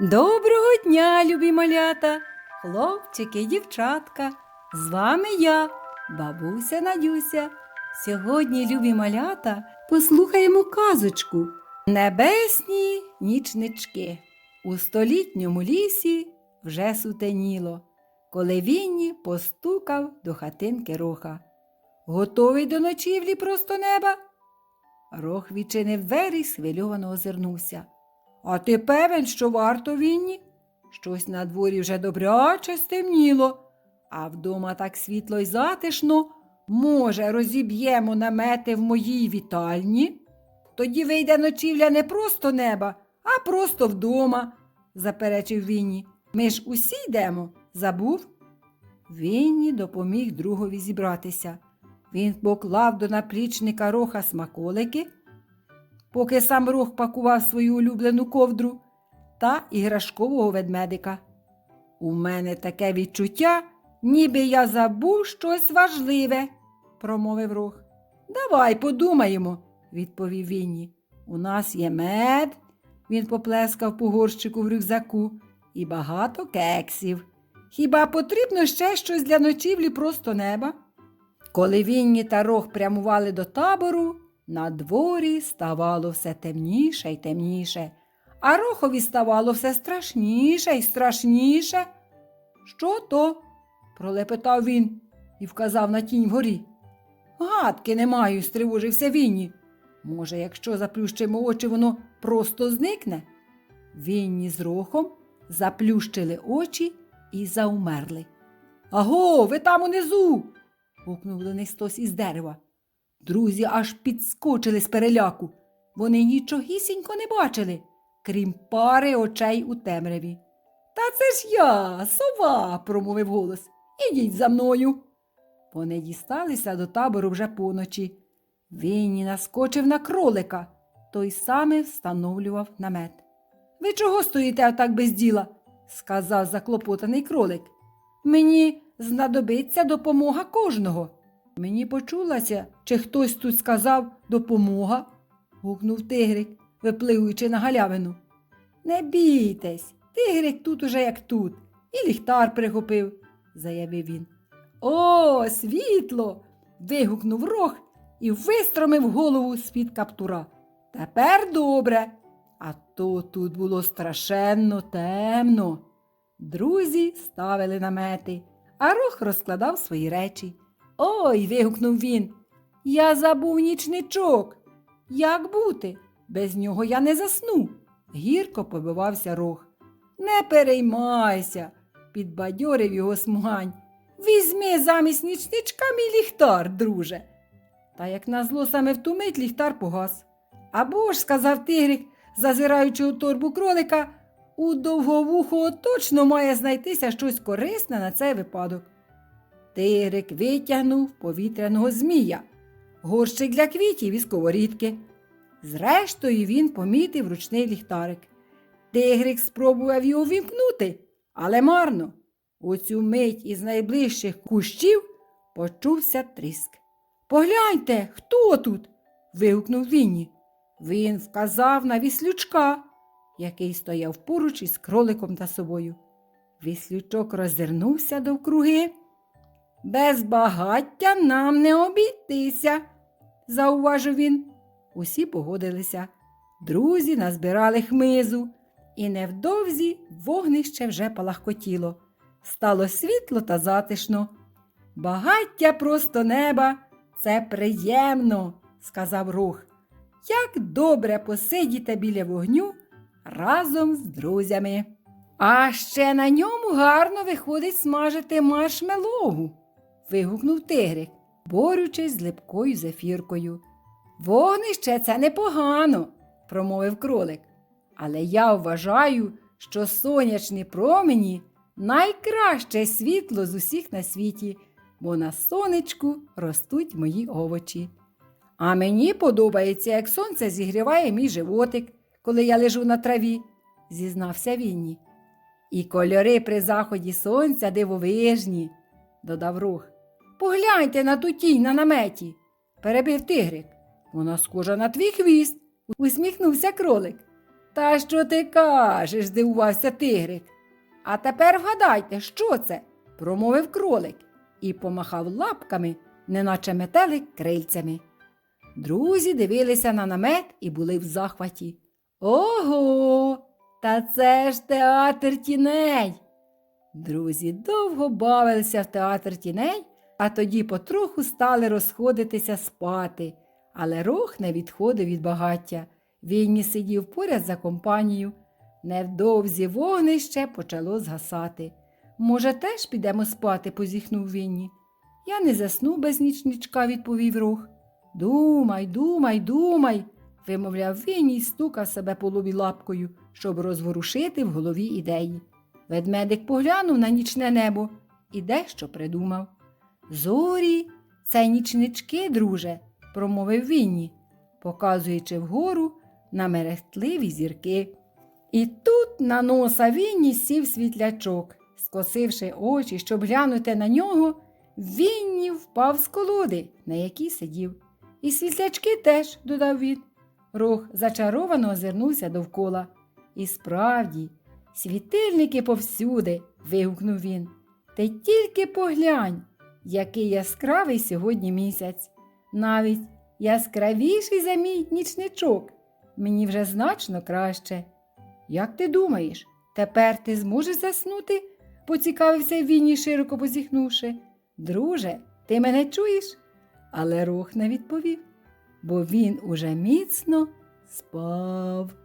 Доброго дня, любі малята, хлопчики, і дівчатка. З вами я, бабуся Надюся. Сьогодні, любі малята, послухаємо казочку Небесні нічнички. У столітньому лісі вже сутеніло, коли Вінні постукав до хатинки роха. Готовий до ночівлі просто неба? Рох відчинив двері й схвильовано озирнувся. А ти певен, що варто Вінні? Щось на дворі вже добряче стемніло, а вдома так світло й затишно. Може, розіб'ємо намети в моїй вітальні? Тоді вийде ночівля не просто неба, а просто вдома, заперечив Вінні. Ми ж усі йдемо, забув? Вінні допоміг другові зібратися. Він поклав до наплічника роха смаколики, поки сам рох пакував свою улюблену ковдру та іграшкового ведмедика. У мене таке відчуття, ніби я забув щось важливе, промовив рох. Давай подумаємо, відповів Вінні. У нас є мед, він поплескав по горщику в рюкзаку, і багато кексів. Хіба потрібно ще щось для ночівлі просто неба? Коли Вінні та Рох прямували до табору, на дворі ставало все темніше й темніше, а Рохові ставало все страшніше й страшніше. Що то? пролепетав він і вказав на тінь вгорі. Гадки не маю, стривожився Вінні. Може, якщо заплющимо очі, воно просто зникне? Вінні з рохом заплющили очі і заумерли. Аго, ви там унизу. гукнув до них хтось із дерева. Друзі аж підскочили з переляку. Вони нічогісінько не бачили, крім пари очей у темряві. Та це ж я, сова, промовив голос. Ідіть за мною. Вони дісталися до табору вже поночі. Вінні наскочив на кролика, той саме встановлював намет. Ви чого стоїте отак без діла? сказав заклопотаний кролик. Мені знадобиться допомога кожного. Мені почулося, чи хтось тут сказав допомога, гукнув тигрик, випливуючи на галявину. Не бійтесь, тигрик тут уже як тут, і ліхтар прихопив, заявив він. О, світло. вигукнув рог і вистромив голову з-під каптура. Тепер добре. А то тут було страшенно темно. Друзі ставили намети, а рог розкладав свої речі. Ой. вигукнув він. Я забув нічничок. Як бути? Без нього я не засну. Гірко побивався рог. Не переймайся, підбадьорив його смугань. Візьми замість нічничка мій ліхтар, друже. Та як назло саме в ту мить ліхтар погас. Або ж, сказав тигрик, зазираючи у торбу кролика, у довговухого точно має знайтися щось корисне на цей випадок. Тигрик витягнув повітряного змія, горщик для квітів і сковорідки. Зрештою, він помітив ручний ліхтарик. Тигрик спробував його вімкнути, але марно. У цю мить із найближчих кущів почувся тріск. Погляньте, хто тут? вигукнув Вінні. Він вказав на віслючка, який стояв поруч із кроликом та собою. Віслючок роззирнувся довкруги. Без багаття нам не обійтися, зауважив він. Усі погодилися. Друзі назбирали хмизу, і невдовзі вогнище вже палахкотіло. Стало світло та затишно. Багаття просто неба, це приємно, сказав рух. Як добре посидіти біля вогню разом з друзями. А ще на ньому гарно виходить смажити маршмелогу, вигукнув тигрик, борючись з липкою зефіркою. Вогнище це непогано, промовив кролик. Але я вважаю, що сонячні промені найкраще світло з усіх на світі, бо на сонечку ростуть мої овочі. А мені подобається, як сонце зігріває мій животик, коли я лежу на траві, зізнався Вінні. І кольори при заході сонця дивовижні, додав рух. Погляньте на ту тінь на наметі, перебив тигрик. Вона схожа на твій хвіст, усміхнувся кролик. Та що ти кажеш? здивувався тигрик. А тепер вгадайте, що це? промовив кролик і помахав лапками, неначе метелик крильцями. Друзі дивилися на намет і були в захваті. Ого, та це ж театр тіней. Друзі довго бавилися в театр тіней, а тоді потроху стали розходитися спати. Але рох не відходив від багаття. Вінні сидів поряд за компанію. Невдовзі вогнище почало згасати. Може, теж підемо спати, позіхнув Вінні. Я не засну без нічничка, відповів рох. Думай, думай, думай, вимовляв Вінні й стукав себе по лобі лапкою, щоб розворушити в голові ідеї. Ведмедик поглянув на нічне небо і дещо придумав. Зорі, це нічнички, друже, промовив Вінні, показуючи вгору на мерехтливі зірки. І тут на носа Вінні сів світлячок. Скосивши очі, щоб глянути на нього, Вінні впав з колоди, на якій сидів. І світлячки теж, додав він. Рох зачаровано озирнувся довкола. І справді, світильники повсюди, вигукнув він. Ти тільки поглянь, який яскравий сьогодні місяць. Навіть яскравіший за мій нічничок. Мені вже значно краще. Як ти думаєш, тепер ти зможеш заснути? поцікавився Вінні, широко позіхнувши. Друже, ти мене чуєш? Але рух не відповів, бо він уже міцно спав.